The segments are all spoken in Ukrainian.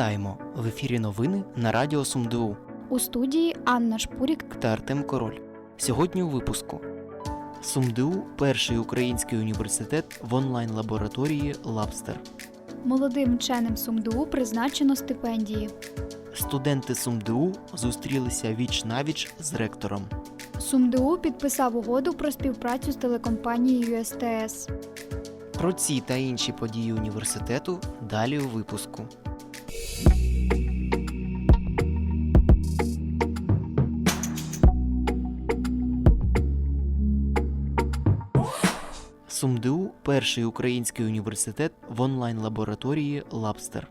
Вітаємо! В ефірі новини на Радіо СумДУ У студії Анна Шпурік. та Артем Король. Сьогодні у випуску. СумДУ перший український університет в онлайн-лабораторії Лабстер. Молодим вченим СумДУ призначено стипендії. Студенти СумДУ зустрілися віч навіч з ректором. СумДУ підписав угоду про співпрацю з телекомпанією СТС. Про ці та інші події університету далі у випуску. СумДУ перший український університет в онлайн-лабораторії Лабстер.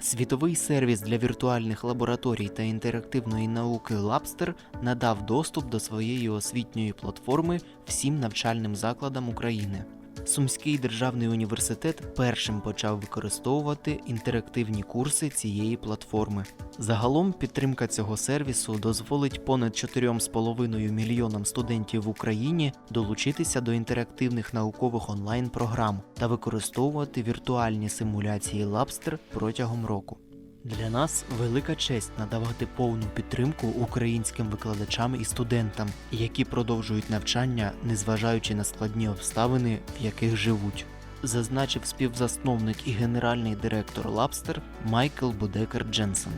Світовий сервіс для віртуальних лабораторій та інтерактивної науки Лабстер надав доступ до своєї освітньої платформи всім навчальним закладам України. Сумський державний університет першим почав використовувати інтерактивні курси цієї платформи. Загалом підтримка цього сервісу дозволить понад 4,5 мільйонам студентів в Україні долучитися до інтерактивних наукових онлайн-програм та використовувати віртуальні симуляції Лабстер протягом року. Для нас велика честь надавати повну підтримку українським викладачам і студентам, які продовжують навчання, незважаючи на складні обставини, в яких живуть, зазначив співзасновник і генеральний директор Лабстер Майкл Будекер Дженсен.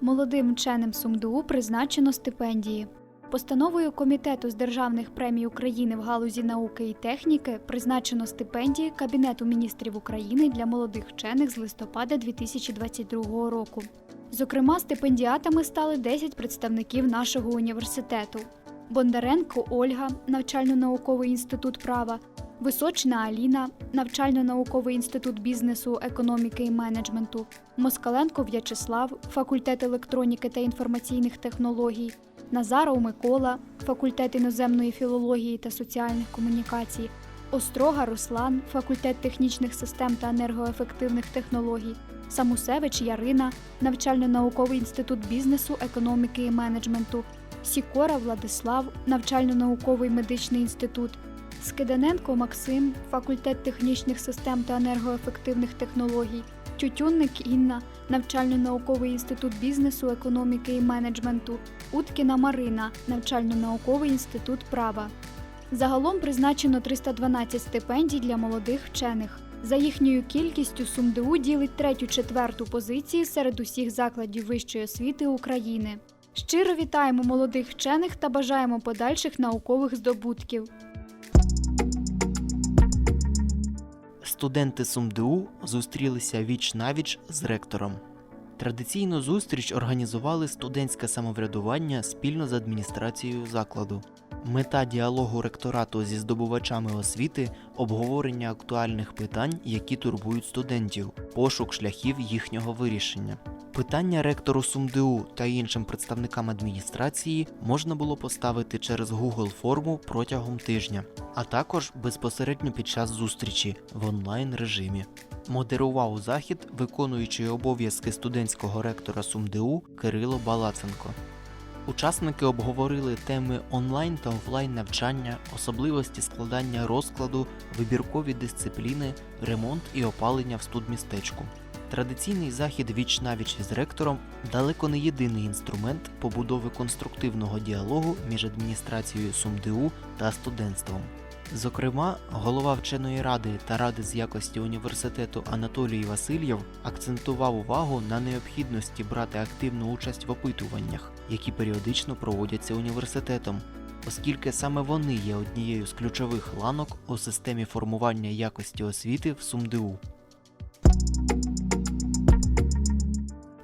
Молодим вченим СумДУ призначено стипендії. Постановою Комітету з державних премій України в галузі науки і техніки призначено стипендії Кабінету міністрів України для молодих вчених з листопада 2022 року. Зокрема, стипендіатами стали 10 представників нашого університету: Бондаренко Ольга, навчально-науковий інститут права, Височна Аліна, навчально-науковий інститут бізнесу, економіки і менеджменту, Москаленко В'ячеслав, факультет електроніки та інформаційних технологій, Назаров Микола, факультет іноземної філології та соціальних комунікацій, Острога Руслан, факультет технічних систем та енергоефективних технологій, Самусевич Ярина, навчально-науковий інститут бізнесу, економіки і менеджменту, Сікора Владислав, навчально-науковий медичний інститут. Скиданенко Максим, факультет технічних систем та енергоефективних технологій, Тютюнник Інна, навчально-науковий інститут бізнесу, економіки і менеджменту, Уткіна Марина, навчально-науковий інститут права. Загалом призначено 312 стипендій для молодих вчених. За їхньою кількістю СумДУ ділить третю-четверту позиції серед усіх закладів вищої освіти України. Щиро вітаємо молодих вчених та бажаємо подальших наукових здобутків. Студенти СумДУ зустрілися віч навіч з ректором. Традиційну зустріч організували студентське самоврядування спільно з адміністрацією закладу. Мета діалогу ректорату зі здобувачами освіти обговорення актуальних питань, які турбують студентів, пошук шляхів їхнього вирішення. Питання ректору СумДУ та іншим представникам адміністрації можна було поставити через Google форму протягом тижня, а також безпосередньо під час зустрічі в онлайн режимі. Модерував захід виконуючий обов'язки студентського ректора СумДУ Кирило Балаценко. Учасники обговорили теми онлайн та офлайн навчання, особливості складання розкладу, вибіркові дисципліни, ремонт і опалення в студмістечку. Традиційний захід віч навіч із ректором далеко не єдиний інструмент побудови конструктивного діалогу між адміністрацією СумДУ та студентством. Зокрема, голова вченої ради та ради з якості університету Анатолій Васильєв акцентував увагу на необхідності брати активну участь в опитуваннях, які періодично проводяться університетом, оскільки саме вони є однією з ключових ланок у системі формування якості освіти в СумДУ.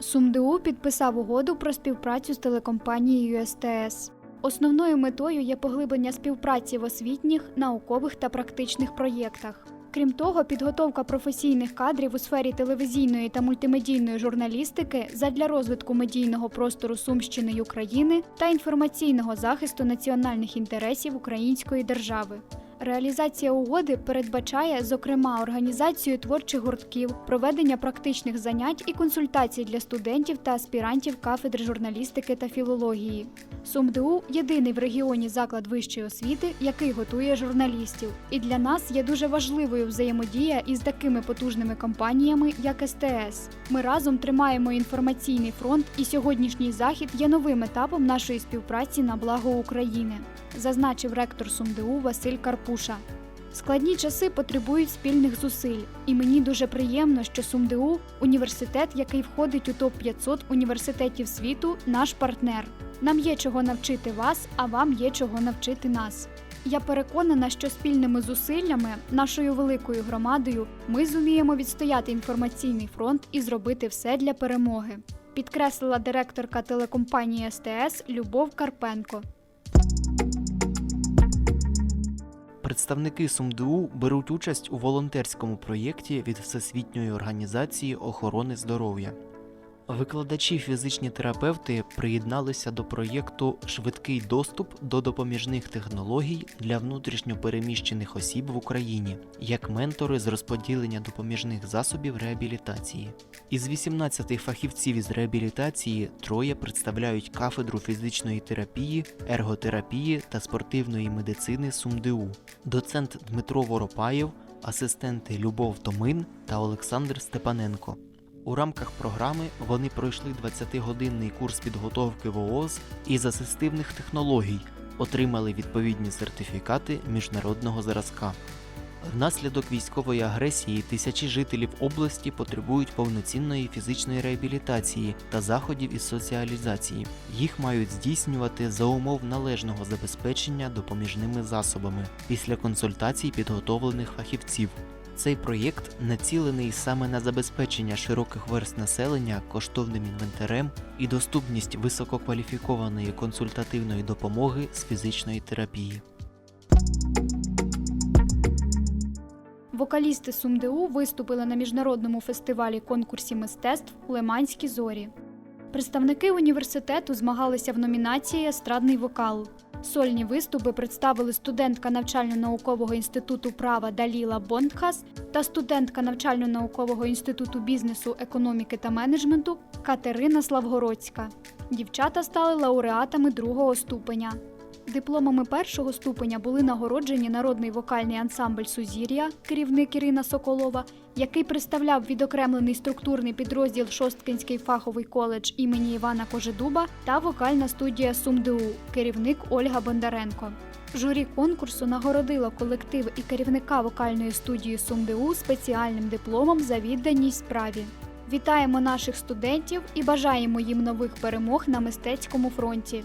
СумДУ підписав угоду про співпрацю з телекомпанією СТС. Основною метою є поглиблення співпраці в освітніх, наукових та практичних проєктах. Крім того, підготовка професійних кадрів у сфері телевізійної та мультимедійної журналістики задля розвитку медійного простору Сумщини й України та інформаційного захисту національних інтересів української держави. Реалізація угоди передбачає, зокрема, організацію творчих гуртків, проведення практичних занять і консультацій для студентів та аспірантів кафедри журналістики та філології. СумДУ єдиний в регіоні заклад вищої освіти, який готує журналістів. І для нас є дуже важливою взаємодія із такими потужними компаніями, як СТС. Ми разом тримаємо інформаційний фронт, і сьогоднішній захід є новим етапом нашої співпраці на благо України, зазначив ректор СумДУ Василь Карпуша. Складні часи потребують спільних зусиль, і мені дуже приємно, що СумДУ університет, який входить у топ 500 університетів світу, наш партнер. Нам є чого навчити вас, а вам є чого навчити нас. Я переконана, що спільними зусиллями, нашою великою громадою, ми зуміємо відстояти інформаційний фронт і зробити все для перемоги. Підкреслила директорка телекомпанії СТС Любов Карпенко. Представники СумДУ беруть участь у волонтерському проєкті від Всесвітньої організації охорони здоров'я. Викладачі фізичні терапевти приєдналися до проєкту Швидкий доступ до допоміжних технологій для внутрішньопереміщених осіб в Україні як ментори з розподілення допоміжних засобів реабілітації. Із 18 фахівців із реабілітації троє представляють кафедру фізичної терапії, ерготерапії та спортивної медицини СумДУ. Доцент Дмитро Воропаєв, асистенти Любов Томин та Олександр Степаненко. У рамках програми вони пройшли 20-годинний курс підготовки ВООЗ із асистивних технологій, отримали відповідні сертифікати міжнародного зразка. Внаслідок військової агресії тисячі жителів області потребують повноцінної фізичної реабілітації та заходів із соціалізації. Їх мають здійснювати за умов належного забезпечення допоміжними засобами після консультацій підготовлених фахівців. Цей проєкт націлений саме на забезпечення широких верст населення коштовним інвентарем і доступність висококваліфікованої консультативної допомоги з фізичної терапії. Вокалісти СумДУ виступили на міжнародному фестивалі конкурсі мистецтв Лиманські зорі. Представники університету змагалися в номінації Естрадний вокал. Сольні виступи представили студентка навчально-наукового інституту права Даліла Бондхас та студентка навчально-наукового інституту бізнесу, економіки та менеджменту Катерина Славгородська. Дівчата стали лауреатами другого ступеня. Дипломами першого ступеня були нагороджені народний вокальний ансамбль Сузір'я, керівник Ірина Соколова, який представляв відокремлений структурний підрозділ Шосткинський фаховий коледж імені Івана Кожедуба та вокальна студія СумДУ, керівник Ольга Бондаренко. Журі конкурсу нагородило колектив і керівника вокальної студії СумДУ спеціальним дипломом за відданість справі. Вітаємо наших студентів і бажаємо їм нових перемог на мистецькому фронті.